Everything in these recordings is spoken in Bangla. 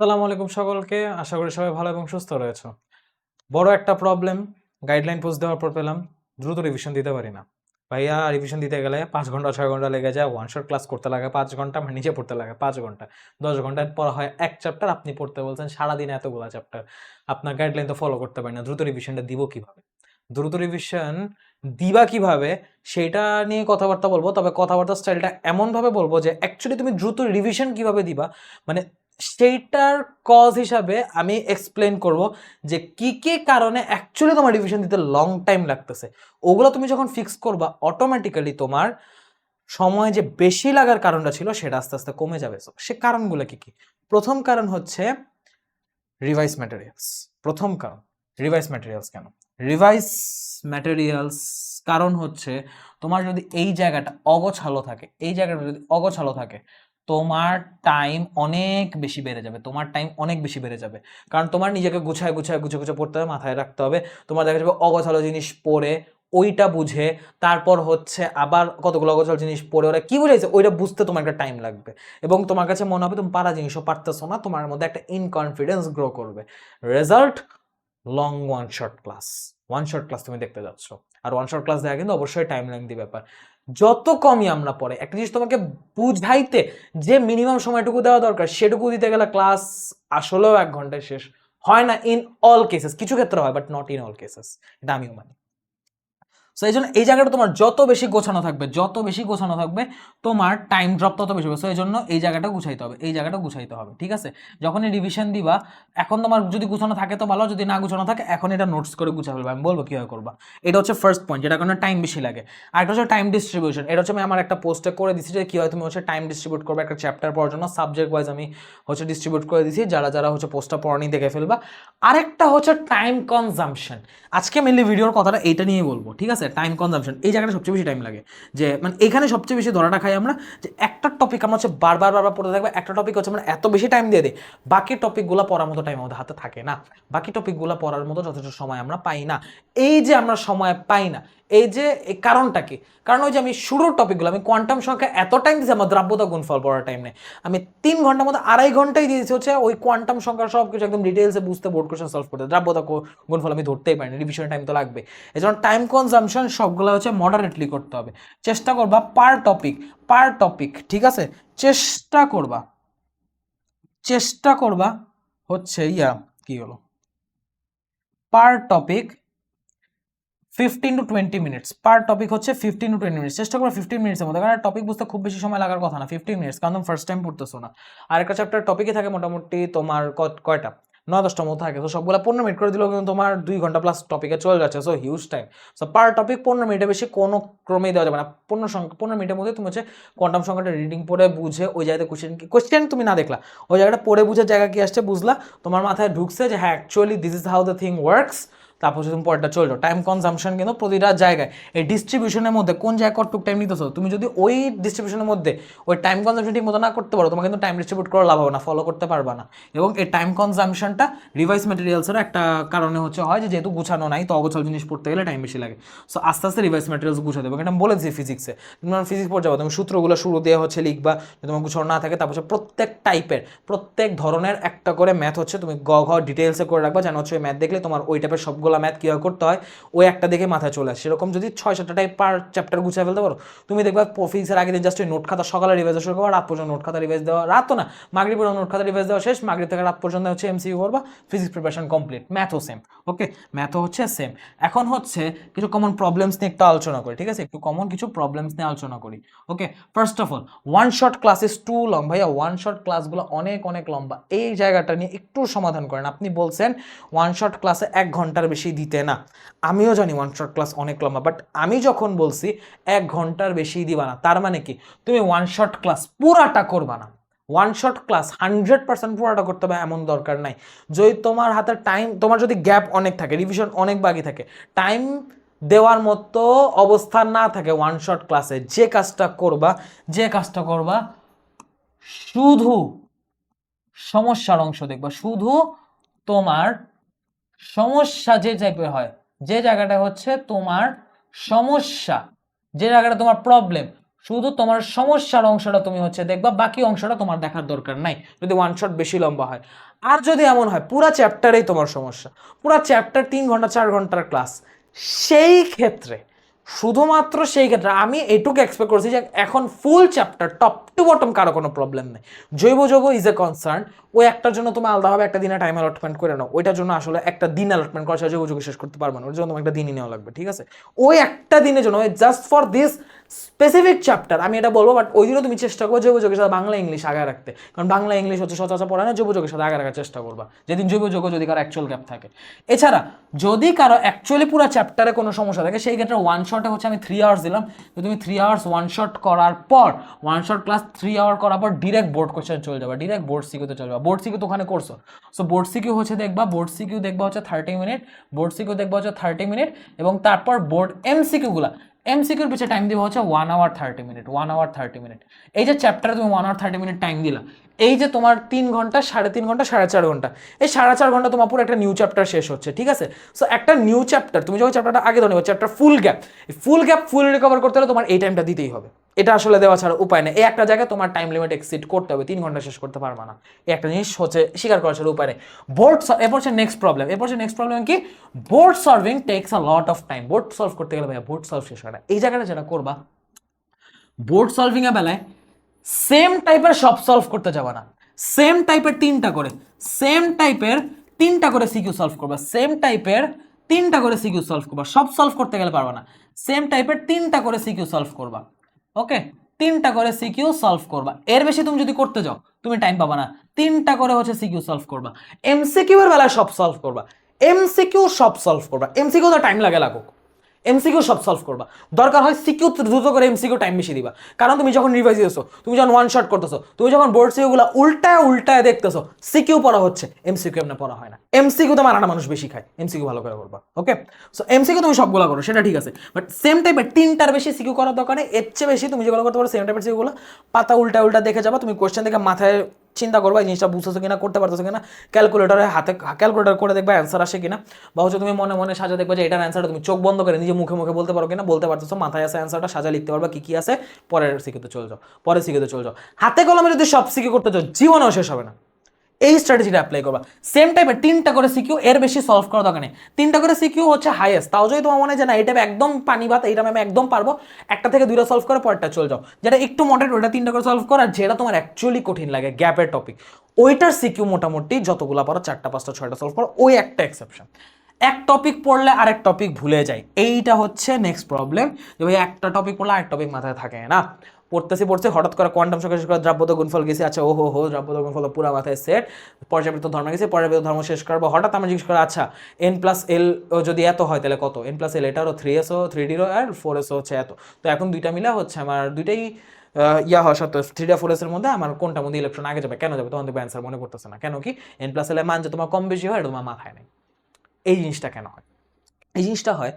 আসসালামু আলাইকুম সকলকে। আশা করি সবাই ভালো এবং সুস্থ রয়েছে। বড় একটা প্রবলেম গাইডলাইন পোস্ট দেওয়ার পর পেলাম, দ্রুত রিভিশন দিতে পারি না। ভাইয়া রিভিশন দিতে গেলে পাঁচ ঘণ্টা, ছয় ঘণ্টা লেগে যায়। ওয়ান শট ক্লাস করতে লাগে পাঁচ ঘণ্টা আমার নিচে পড়তে লাগে পাঁচ ঘণ্টা। দশ ঘণ্টার পর হয় এক চ্যাপ্টার আপনি পড়তে বলছেন সারাদিন এতগুলো চ্যাপ্টার আপনার গাইডলাইন তো ফলো করতে পারি না, দ্রুত রিভিশনটা দিব কীভাবে? দ্রুত রিভিশন দিবা কীভাবে, সেটা নিয়ে কথাবার্তা বলব, তবে কথাবার্তা স্টাইলটা এমনভাবে বলব যে অ্যাকচুয়ালি তুমি দ্রুত রিভিশন কীভাবে দিবা? মানে সেইটার কজ হিসাবে আমি এক্সপ্লেন করব যে কি কি কারণে অ্যাকচুয়ালি তোমার রিভিশন দিতে লং টাইম লাগতেছে। ওগুলো তুমি যখন ফিক্স করবা অটোমেটিক্যালি তোমার সময় যে বেশি লাগার কারণটা ছিল, সেটা আস্তে আস্তে কমে যাবে। সে কারণগুলো কি কি? প্রথম কারণ হচ্ছে রিভাইস ম্যাটেরিয়ালস প্রথম কারণ রিভাইস ম্যাটেরিয়ালস কেন? রিভাইস ম্যাটেরিয়ালস কারণ হচ্ছে তোমার যদি এই জায়গাটা অগোছালো থাকে, এই জায়গাটা যদি অগোছালো থাকে তোমার টাইম অনেক বেশি বেড়ে যাবে, তোমার টাইম অনেক বেশি বেড়ে যাবে। কারণ তোমার নিজেকে গুছায় গুছায়, গুছে গুছে পড়তে হবে, মাথায় রাখতে হবে। তোমার দেখা যাবে অগোছালো জিনিস পড়ে, ওইটা বুঝে, তারপর হচ্ছে আবার কতগুলো অগোছালো জিনিস পড়ে, ওরা কী বুঝাইছে? ওইটা বুঝতে তোমার একটা টাইম লাগবে। এবং তোমার কাছে মনে হবে, তুমি পারা জিনিসও পারতেছো না, তোমার মধ্যে একটা ইনকনফিডেন্স গ্রো করবে। Result long one shot class one shot class তুমি দেখতে যাচ্ছ। আর ওয়ান শর্ট ক্লাস দেখা কিন্তু অবশ্যই টাইম লেন্থি ব্যাপার। যত কমই আমরা পড়ে, একটা জিনিস তোমাকে বুঝাইতে যে মিনিমাম সময়টুকু দেওয়া দরকার, সেটুকু দিতে গেলে ক্লাস আসলেও এক ঘন্টায় শেষ। হয় না ইন অল কেসেস কিছু ক্ষেত্রে হয় but not in all cases এটা আমিও মানি। সো এই জন্য এই জায়গাটা তোমার যত বেশি গোছানো থাকবে, যত বেশি গোছানো থাকবে, তোমার টাইম ড্রপ তত বেশি হবে। সো এই জন্য এই জায়গাটা গুছাইতে হবে, এই জায়গাটা গুছাইতে হবে, ঠিক আছে? যখনই রিভিশন দিবা, এখন তোমার যদি গুছানো থাকে তো ভালো, যদি না গুছানো থাকে, এখন এটা নোটস করে গুছা ফেলবে। আমি বলব কীভাবে করবা। এটা হচ্ছে ফার্স্ট পয়েন্ট যেটা কারণে টাইম বেশি লাগে। আর একটা হচ্ছে টাইম ডিস্ট্রিবিউশন এটা হচ্ছে আমি আমার একটা পোস্টে করে দিচ্ছি যে কীভাবে তুমি হচ্ছে টাইম ডিস্ট্রিবিউট করবে একটা চ্যাপ্টার পড়ার জন্য। সাবজেক্ট ওয়াইজ আমি হচ্ছে ডিস্ট্রিবিউট করে দিচ্ছি যারা যারা হচ্ছে পোস্টটা পড়ানি দেখে ফেলবা। আরেকটা হচ্ছে টাইম কনজামশন আজকে মেনলি ভিডিওর কথাটা এইটা নিয়ে বলব, ঠিক আছে? টাইম কনজামশন এই জায়গাটা সবচেয়ে বেশি টাইম লাগে। যে মানে এখানে সবচেয়ে বেশি ধরাটা খাই আমরা, যে একটা টপিক আমরা হচ্ছে বারবার বারবার পড়তে থাকব, একটা টপিক হচ্ছে আমরা এত বেশি টাইম দিয়ে দিই, বাকি টপিকগুলো পড়ার মতো টাইম আমাদের হাতে থাকে না। বাকি টপিকগুলো পড়ার মতো যথেষ্ট সময় আমরা পাই না। এই যে আমরা সময় পাই না এই যে কারণটা কি কারণ ওই যে আমি শুরুর টপিকগুলো আমি কোয়ান্টাম সংখ্যা এত টাইম দিয়েছি, আমার দ্রাব্যতা গুণফল পড়ার টাইম নেই। আমি তিন ঘণ্টার মধ্যে আড়াই ঘন্টাই দিয়েছি হচ্ছে ওই কোয়ান্টাম সংখ্যা সব কিছু একদম ডিটেলসে বুঝতে বোর্ড কোশ্চেন সলভ করতে। দ্রাব্যতা গুণফল আমি ধরতেই পারিনি রিভিশন টাইম তো লাগবে। এই জন্য টাইম কনজামশন সবগুলো হচ্ছে মডারেটলি করতে হবে। চেষ্টা করবা পার টপিক পার টপিক ঠিক আছে? চেষ্টা করবা। চেষ্টা করবা হচ্ছে ইয়া, কি হলো? Per topic fifteen to twenty minutes per topic হচ্ছে ফিফটিন টু টোয়েন্টি মিনিটস চেষ্টা করো ফিফটিন মিনিটসের মধ্যে, কারণ টপিক বুঝতে খুব বেশি সময় লাগার কথা না। ফিফটিন মিনিটস কারণ তুমি ফার্স্ট টাইম পড়তেছো না। আর একটা চ্যাপ্টার টপিকই থাকে মোটামুটি তোমার কয়টা? নয় দশটার মতো থাকে। তো সবগুলো পনেরো মিনিট করে দিলেও কিন্তু তোমার দুই ঘণ্টা প্লাস টপিকে চলে যাচ্ছে। So huge time so per topic পনেরো মিনিটের বেশি কোনো ক্রমেই দেওয়া যাবে না। পনেরো সংখ্যা পনেরো মিনিটের মধ্যে তুমি হচ্ছে কোয়ান্টাম সংখ্যাটা রিডিং পড়ে বুঝে ওই জায়গাতে কোশ্চেন কি কোশ্চেন তুমি না দেখলা। ওই জায়গাটা পড়ে বুঝে জায়গা কি আসছে বুঝলা? তোমার মাথায় ঢুকছে যে হ্যাঁ actually this is how the thing works তারপর হচ্ছে তুমি পরেরটা চলল টাইম কনজামশন কিন্তু প্রতিটা জায়গায়। এই ডিস্ট্রিবিউশনের মধ্যে কোন জায়গায় কতটুক টাইম নিতেছো? তুমি যদি ওই ডিস্ট্রিবিউশনের মধ্যে ওই টাইম কনজামশন ঠিক মতো না করতে পারো তোমার কিন্তু টাইম ডিস্ট্রিবিউট করা লাভ হবে না ফলো করতে পারবা না। এবং এই টাইম কনজামশনটা রিভাইস ম্যাটেরিয়ালসের একটা কারণে হচ্ছে হয় যে যেহেতু গুছানো নাই, তো অগোছাল জিনিস পড়তে গেলে টাইম বেশি লাগে। সো আস্তে আস্তে রিভাইস ম্যাটেরিয়ালস গুছাতে হবে। এটা বলেছি ফিজিক্সে তুমি ফিজিক্স পড়ে যাব, তুমি সূত্রগুলো শুরু দিয়ে হচ্ছে লিখবা তোমার গুছানো না থাকে, তারপর প্রত্যেক টাইপের প্রত্যেক ধরনের একটা করে ম্যাথ হচ্ছে, তুমি গ, ঘ ডিটেলসে করে রাখবা, যেন হচ্ছে ম্যাথ দেখলে তোমার ওই টাইপের সবগুলো ম্যাথ কীভাবে করতে হয়, ওই একটা দেখে মাথায় চলে আসে। সেরকম যদি ছয় সাতটা টাইপ পার চ্যাপ্টার গুছিয়ে ফেলতে পারো, তুমি দেখবা ফিজিক্সের আগে দিন জাস্ট ওই নোট খাতা সকালে রিভাইজ শুরু করবা, রাত পর্যন্ত নোট খাতা রিভাইজ দেওয়া, রাত না মাগরি পর্যন্ত নোট খাতা রিভাইজ দেওয়া শেষ মাগরি থেকে রাত পর্যন্ত হচ্ছে এমসিইউ করবা ফিজিক্স প্রিপারেশন কমপ্লিট ম্যাথও সেম ওকে ম্যাথও হচ্ছে সেম এখন হচ্ছে কিছু কমন প্রবলেমস নিয়ে একটু আলোচনা করি, ঠিক আছে? একটু কমন কিছু প্রবলেমস নিয়ে আলোচনা করি okay first of all one shot class is too long ভাইয়া। ওয়ান শর্ট ক্লাসগুলো অনেক অনেক লম্বা। এই জায়গাটা নিয়ে একটু সমাধান করেন। আপনি বলছেন ওয়ান শর্ট ক্লাসে এক ঘণ্টার বেশি দিতে না। আমিও জানি ওয়ান শর্ট ক্লাস অনেক লম্বা বাট আমি যখন বলছি, এক ঘণ্টার বেশি দিবা না, তার মানে কি? তুমি ওয়ান শর্ট ক্লাস পুরাটা করবা না। One shot class hundred percent পুরোটা করতে হবে, এমন দরকার নাই। যদি তোমার হাতে টাইম তোমার যদি গ্যাপ অনেক থাকে রিভিশন অনেক বাকি থাকে টাইম দেওয়ার মতো অবস্থান না থাকে ওয়ান শট ক্লাসে যে কাজটা করবা, যে কাজটা করবা, শুধু সমস্যার অংশ দেখবা, শুধু তোমার সমস্যা যে টাইপের হয়, যে জায়গাটা হচ্ছে তোমার সমস্যা, যে জায়গাটা তোমার প্রবলেম শুধু তোমার সমস্যার অংশটা তুমি হচ্ছে দেখবা, বাকি অংশটা তোমার দেখার দরকার নাই, যদি ওয়ান শট বেশি লম্বা হয়। আর যদি এমন হয়, পুরা চ্যাপ্টারেই তোমার সমস্যা, পুরা চ্যাপ্টার তিন ঘণ্টা, চার ঘণ্টার ক্লাস সেই ক্ষেত্রে শুধুমাত্র সেই ক্ষেত্রে আমি এটুকু এক্সপেক্ট করছি যে এখন full chapter top to bottom কারও কোনো প্রবলেম নেই। জৈব যৌগ ইজ এ কনসার্ন ওই একটার জন্য তুমি আলাদাভাবে একটা দিনে টাইম অ্যালটমেন্ট করে নাও। ওইটার জন্য আসলে একটা দিন অ্যালটমেন্ট করা জৈব যৌগ শেষ করতে পারবে না, ওর জন্য তোমার একটা দিনই নেওয়া লাগবে, ঠিক আছে? ওই একটা দিনের জন্য just for this specific chapter আমি এটা বলব বাট ওই দিনও তুমি চেষ্টা করো জৈব যৌগের সাথে বাংলা ইংলিশ আগে রাখতে। কারণ বাংলা ইংলিশ হচ্ছে সচরাচর পড়া না জৈব যৌগের সাথে আগে রাখার চেষ্টা করবা। যেদিন জৈব যৌগ যদি কারও অ্যাকচুয়াল গ্যাপ থাকে। এছাড়া, যদি কারও অ্যাকচুয়ালি পুরো চ্যাপ্টারে কোনো সমস্যা থাকে, সেই ক্ষেত্রে ওয়ান শটে হচ্ছে আমি থ্রি আওয়ার্স দিলাম। তো তুমি থ্রি আওয়ার্স ওয়ান শট করার পর one shot class three hour করার পর ডিরেক্ট বোর্ড কোশ্চেন চলে যাবে। ডিরেক্ট বোর্ড সিকিউতে চলে যাবে। বোর্ড সিকিউ তো ওখানে করছ সো বোর্ড সিকিউ হচ্ছে দেখবা বোর্ড সিকিউ দেখবা হচ্ছে থার্টি মিনিট বোর্ড সিকিউ দেখবা হচ্ছে থার্টি মিনিট এবং তারপর বোর্ড এম সিকিউগুলা এমসিকিউর পিছিয়ে টাইম দিব হচ্ছে one hour thirty minute one hour thirty minute এই যে চ্যাপ্টারে তুমি one hour thirty minute time দিলা, এই যে তোমার তিন ঘণ্টা, সাড়ে তিন ঘণ্টা, সাড়ে চার ঘণ্টা, এই সাড়ে চার ঘণ্টা তোমার পুরো একটা নিউ চ্যাপ্টার শেষ হচ্ছে, ঠিক আছে? সো একটা নিউ চ্যাপ্টার তুমি যখন চ্যাপ্টারটা আগে ধরে chapter full gap full gap full recover করতে হলে তোমার এই টাইমটা দিতেই হবে। এটা আসলে দেওয়া ছাড়া উপায় নেই। এই একটা জায়গায় তোমার টাইম লিমিট এক্সিড করতে হবে, তিন ঘণ্টা শেষ করতে পারবে না। এই একটা জিনিস হচ্ছে স্বীকার করা ছাড়া উপায় নেই। বোর্ড এরপর হচ্ছে নেক্সট প্রবলেম এরপর হচ্ছে নেক্সট প্রবলেম কি? Board solving takes a lot of time board solve করতে গেলে ভাইয়া বোর্ড সলভ শেষ হয় না। এই জায়গাটা যেটা করবা বোর্ড সলভিং এর বেলায় সেম টাইপের সব সলভ করতে যাবা না। সেম টাইপের তিনটা করে। সেম টাইপের তিনটা করে সিকিউ সলভ করবা। সেম টাইপের তিনটা করে সিকিউ সলভ করবা। সব সলভ করতে গেলে পারবা না। সেম টাইপের তিনটা করে সিকিউ সলভ করবা। ওকে? তিনটা করে সিকিউ সলভ করবা। এর বেশি তুমি যদি করতে যাও, তুমি টাইম পাবা না। তিনটা করে হচ্ছে সিকিউ সলভ করবা। এমসিকিউ এর বেলায় সব সলভ করবা। এমসিকিউ সব সলভ করবা। এমসিকিউ তো টাইম লাগে লাগুক। এমসিকিউ সব সলভ করবা দরকার হয় সিকিউ দ্রুত করে এমসিকিউ টাইম বেশি দিবা কারণ তুমি যখন রিভাইজ দিতেছো তুমি যখন ওয়ান শট করতেছো তুমি যখন বোর্ড সিকিউগুলো উল্টায় উল্টায় দেখতেছো সিকিউ পড়া হচ্ছে এমসিকিউ এমনি পড়া হয় না এমসিকিউ তো মারানা মানুষ বেশি খায় এমসিকিউ ভালো করে করবা ওকে সো এমসিকিউ তুমি সবগুলো করো সেটা ঠিক আছে বাট সেম টাইপের তিনটার বেশি সিকিউ করার দরকার এর চেয়ে বেশি তুমি যেগুলো করতে পারো সেম টাইপের সিকিউগুলো পাতা উল্টা উল্টা দেখে যাবা তুমি কোশ্চেন দেখে মাথায় চিন্তা করবা জিনিসটা বুঝতেছো কিনা, করতে পারতেছো কিনা ক্যালকুলেটারে হাতে ক্যালকুলেটার করে দেখবা অ্যান্সার আসে কিনা, বা হচ্ছে তুমি মনে মনে সাজা দেখবা যে এটার অ্যান্সারটা তুমি চোখ বন্ধ করে নিজে মুখে মুখে বলতে পারো কিনা, বলতে পারতেছো, মাথায় আসে অ্যান্সারটা সাজা লিখতে পারবা কী কী আছে, পরের সিকিতে চলে যাও, পরের সিকিতে চলে যাও। হাতে কলমে যদি সব শিখে করতে চাও, জীবনেও শেষ হবে না। এই স্ট্র্যাটেজিটা অ্যাপ্লাই করবা। সেম টাইপের তিনটা করে সিকিউ এর বেশি সলভ করা দরকার নেই। তিনটা করে সিকিউ হচ্ছে হাইয়েস্ট তাও যদি তোমার মনে হয় না এটা একদম পানি ভাত এইটা আমি একদম পারব, একটা থেকে দুইটা সলভ করে পরেরটা চলে যাও। যেটা একটু মডারেট ওটা তিনটা করে সলভ করো, আর যেটা তোমার অ্যাকচুয়ালি কঠিন লাগে গ্যাপের টপিক ওইটার সিকিউ মোটামুটি যতগুলো পারো, চারটা, পাঁচটা, ছয়টা সলভ করো, ওই একটা এক্সেপশন এক টপিক পড়লে আরেক টপিক ভুলে যায়। এইটা হচ্ছে নেক্সট প্রবলেম যে ভাই, একটা টপিক পড়লে আরেক টপিক মাথায় থাকে না। পড়তেছি, পড়ছে, হঠাৎ করে কোয়ান্টাম সংখ্যা শেষ করে দ্রাব্যত গুণফল গেছে। আচ্ছা ও হো হো দ্রাব্যত গুণফল পুরো মাথায় সেট পর্যাবৃত্ত ধর্ম গেছে, পর্যাবৃত্ত ধর্ম শেষ করব হঠাৎ আমরা জিজ্ঞেস করি আচ্ছা এন প্লাস এল যদি এত হয় তাহলে কত? এন প্লাস এল এটারও থ্রি এসও থ্রি ডিরও আর ফোর এসও হচ্ছে এত। তো এখন দুইটা মিলে হচ্ছে আমার দুইটাই ইয়া হওয়া সত্ত্বেও থ্রি ডি ফোর এসের মধ্যে আমার কোনটার মধ্যে ইলেকট্রন আগে যাবে, কেন যাবে? তখন দেখবে অ্যান্সার মনে করতেছে না। কেন কি? এন প্লাস এল এর মান যে তোমার কম বেশি হয়, এটা তোমার মাথায় নেই। এই জিনিসটা কেন হয়? এই জিনিসটা হয়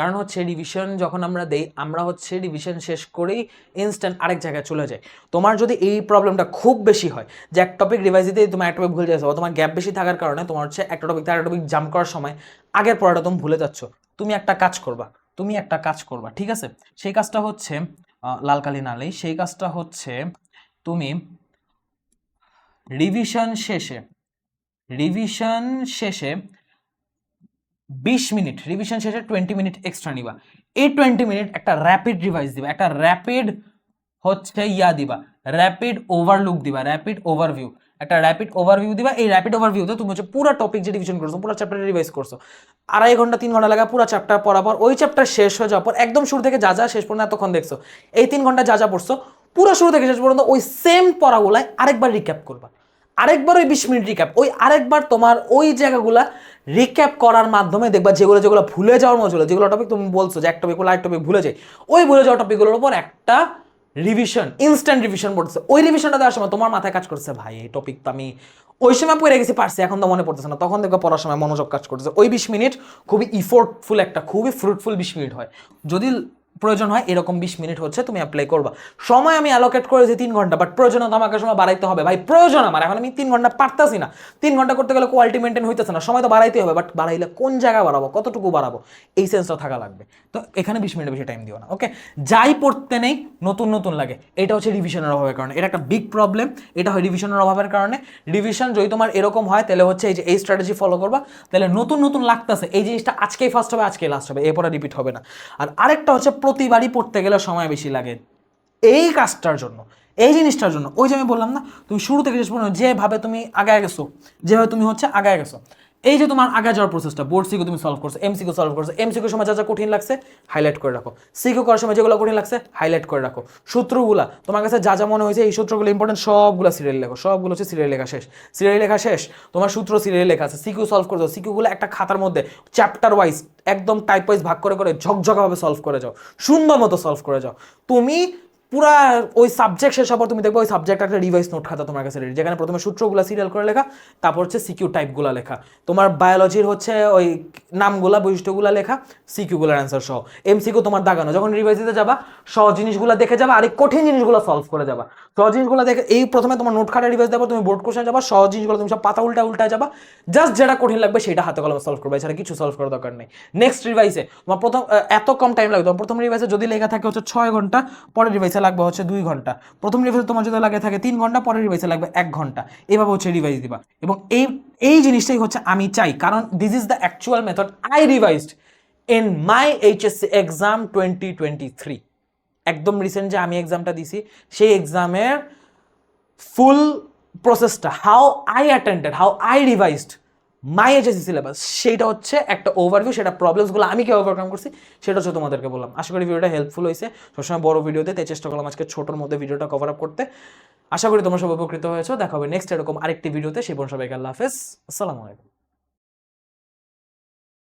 কারণ হচ্ছে রিভিশন যখন আমরা দেই, আমরা হচ্ছে রিভিশন শেষ করেই ইনস্ট্যান্ট আরেক জায়গায় চলে যাই। তোমার যদি এই প্রবলেমটা খুব বেশি হয়, যে এক টপিক রিভাইজ দিতে তোমার এক টপিক ভুলে যাচ্ছ বা তোমার গ্যাপ বেশি থাকার কারণে তোমার হচ্ছে একটা টপিক থেকে টপিক জাম্প করার সময় আগের পড়াটা তুমি ভুলে যাচ্ছ। তুমি একটা কাজ করবা, তুমি একটা কাজ করবা, ঠিক আছে? সেই কাজটা হচ্ছে লাল কালি নালি সেই কাজটা হচ্ছে তুমি রিভিশন শেষে রিভিশন শেষে বিশ মিনিট রিভিশন শেষে টোয়েন্টি মিনিট এক্সট্রা নিবা। এই টোয়েন্টি মিনিট একটা র্যাপিড রিভাইজ দিবা, একটা র্যাপিড হচ্ছে ইয়া দিবা র্যাপিড ওভারলুক দিবা র্যাপিড ওভারভিউ একটা র্যাপিড ওভারভিউ দিবা, এই র্যাপিড ওভারভিউতে তুমি হচ্ছে পুরো টপিক যে রিভিশন করছ, পুরো চ্যাপ্টার রিভাইজ করছ। আড়াই ঘণ্টা, তিন ঘণ্টা লাগা পুরো চ্যাপ্টার পড়ার পর, ওই চ্যাপ্টার শেষ হয়ে যাওয়ার পর, একদম শুরু থেকে যা যা শেষ পর্যন্ত এতক্ষণ দেখছ, এই তিন ঘণ্টা যা যা পড়ছো, পুরো শুরু থেকে শেষ পর্যন্ত ওই সেম পড়াগুলাই আরেকবার রিক্যাপ করবা। আরেকবার ওই বিশ মিনিট রিক্যাপ ওই আরেকবার তোমার ওই জায়গাগুলা রিক্যাপ করার মাধ্যমে দেখবা যেগুলো যেগুলো ভুলে যাওয়ার মতো ছিল, যেগুলো টপিক তুমি বলছো, যে এক টপিক বলে আরেক টপিক ভুলে যায়, ওই ভুলে যাওয়া টপিকগুলোর উপর একটা রিভিশন ইনস্ট্যান্ট রিভিশন পড়ছে ওই রিভিশনটা দেওয়ার সময় তোমার মাথায় কাজ করছে ভাই, এই টপিক তো আমি ওই সময় পড়ে গেছি, পারছি, এখন তো মনে পড়তেছে না। তখন দেখবে পড়ার সময় মনোযোগ কাজ করতেছে। ওই বিশ মিনিট খুবই ইফোর্টফুল একটা, খুবই ফ্রুটফুল বিশ মিনিট হয়। যদি প্রয়োজন হয়, এরকম বিশ মিনিট হচ্ছে তুমি অ্যাপ্লাই করবা। সময় আমি অ্যালোকেট করেছি তিন ঘণ্টা বাট প্রয়োজন আমাকে সময় বাড়াইতে হবে। ভাই, প্রয়োজন আমার, এখন আমি তিন ঘণ্টা পারতাছি না। তিন ঘণ্টা করতে গেলে কোয়ালিটি মেনটেন হইতেছে না, সময় তো বাড়াইতে হবে বাট বাড়াইলে কোন জায়গায় বাড়াবো, কতটুকু বাড়াবো, এই সেন্সটা থাকা লাগবে। তো এখানে বিশ মিনিট বেশি টাইম দিও না ওকে যাই পড়তে নেই, নতুন নতুন লাগে। এটা হচ্ছে রিভিশনের অভাবের কারণে। এটা একটা বিগ প্রবলেম এটা হয় রিভিশনের অভাবের কারণে। রিভিশন যদি তোমার এরকম হয়, তাহলে হচ্ছে এই যে, এই স্ট্র্যাটেজি ফলো করবা, তাহলে নতুন নতুন লাগতেছে। এই জিনিসটা আজকেই ফার্স্ট হবে, আজকেই লাস্ট হবে, এরপরে রিপিট হবে না। আর আরেকটা হচ্ছে প্রতিবারই পড়তে গেলে সময় বেশি লাগে। এই কাজটার জন্য, এই জিনিসটার জন্য। ওই যে আমি বললাম না, তুমি শুরু থেকে শেষ পর্যন্ত যেভাবে তুমি আগায় গেছো, যেভাবে তুমি হচ্ছে আগায় গেছো এই যে তোমার আগে যাওয়ার প্রসেসটা বোর্ড সিকিউ তুমি সলভ করছ এমসিকিউ সলভ করছ এম এমসিকিউ সময় যা যা কঠিন লাগছে হাইলাইট করে রাখো। সিকিউ করার সময় যেগুলো কঠিন লাগছে হাইলাইট করে রাখো। সূত্রগুলা, তোমার কাছে যা যা মনে হয়েছে, এই সূত্রগুলো ইম্পর্টেন্ট সবগুলো সিরিয়াল লেখো, সবগুলো হচ্ছে সিরিয়াল লেখা শেষ। সিরিয়াল লেখা শেষ, তোমার সূত্র সিরিয়াল লেখা আছে সিকিউ সলভ করে দাও সিকিউগুলো একটা খাতার মধ্যে চ্যাপ্টার ওয়াইজ একদম টাইপ ওয়াইজ ভাগ করে করে ঝকঝকাভাবে সলভ করে যাও, সুন্দর মতো সলভ করে যাও। তুমি পুরা ওই সাবজেক্ট শেষ হওয়ার পর তুমি দেখবে ওই সাবজেক্ট একটা রিভাইস নোট খাতা তোমার কাছে রেডি যেখানে প্রথমে সূত্রগুলো সিরিয়াল করে লেখা, তারপর হচ্ছে সিকিউ টাইপগুলো লেখা। তোমার বায়োলজির হচ্ছে ওই নামগুলা, বৈশিষ্ট্যগুলো লেখা সিকিউগুলোর অ্যান্সার সহ। এম এমসিকিউ তোমার দাগানো, যখন রিভাইস দিতে যাবা সহজ জিনিসগুলো দেখে যাবা, আর কঠিন জিনিসগুলো সলভ করে যাবা। সহজ জিনিসগুলো দেখে, এই প্রথমে তোমার নোট খাতা রিভাইস দেবো তুমি বোর্ড কোশ্চেন যাবা সহজ জিনিসগুলো তুমি সব পাতা উল্টা উল্টা যাবা জাস্ট যেটা কঠিন লাগবে সেটা হাতে কলমে সলভ করবে, এছাড়া কিছু সলভ করার দরকার নেই। নেক্সট রিভাইসে তোমার প্রথম এত কম টাইম লাগবে তোমার প্রথম রিভাইসে যদি লেখা থাকে হচ্ছে ছয় ঘণ্টা পরের রিভাইসে লাগবে হচ্ছে দুই ঘণ্টা। প্রথম রিভাইসে তোমার যদি লাগে থাকে তিন ঘণ্টা, পরের রিভাইসে লাগবে এক ঘণ্টা। এভাবে হচ্ছে রিভাইস দিবা। এবং এই এই জিনিসটাই হচ্ছে আমি চাই। কারণ this is the actual method I revised in my HSC exam twenty twenty three একদম রিসেন্ট যে আমি এক্সামটা দিছি, সেই এক্সামের ফুল প্রসেসটা how I attended how I revised my HSC syllabus সেটা হচ্ছে একটা ওভারভিউ সেটা প্রবলেমসগুলো আমি কেউ ওভারকাম করছি, সেটা হচ্ছে তোমাদেরকে বললাম। আশা করি ভিডিওটা হেল্পফুল হয়েছে। সবসময় বড় ভিডিওতে তাই চেষ্টা করলাম আজকে ছোটোর মধ্যে ভিডিওটা কভার আপ করতে। আশা করি তোমরা সব উপকৃত হয়েছো। দেখা হবে নেক্সট এরকম আরেকটি ভিডিওতে। সেই পর্যন্ত সবাইকে আল্লাহ হাফেজ। আসসালামু আলাইকুম।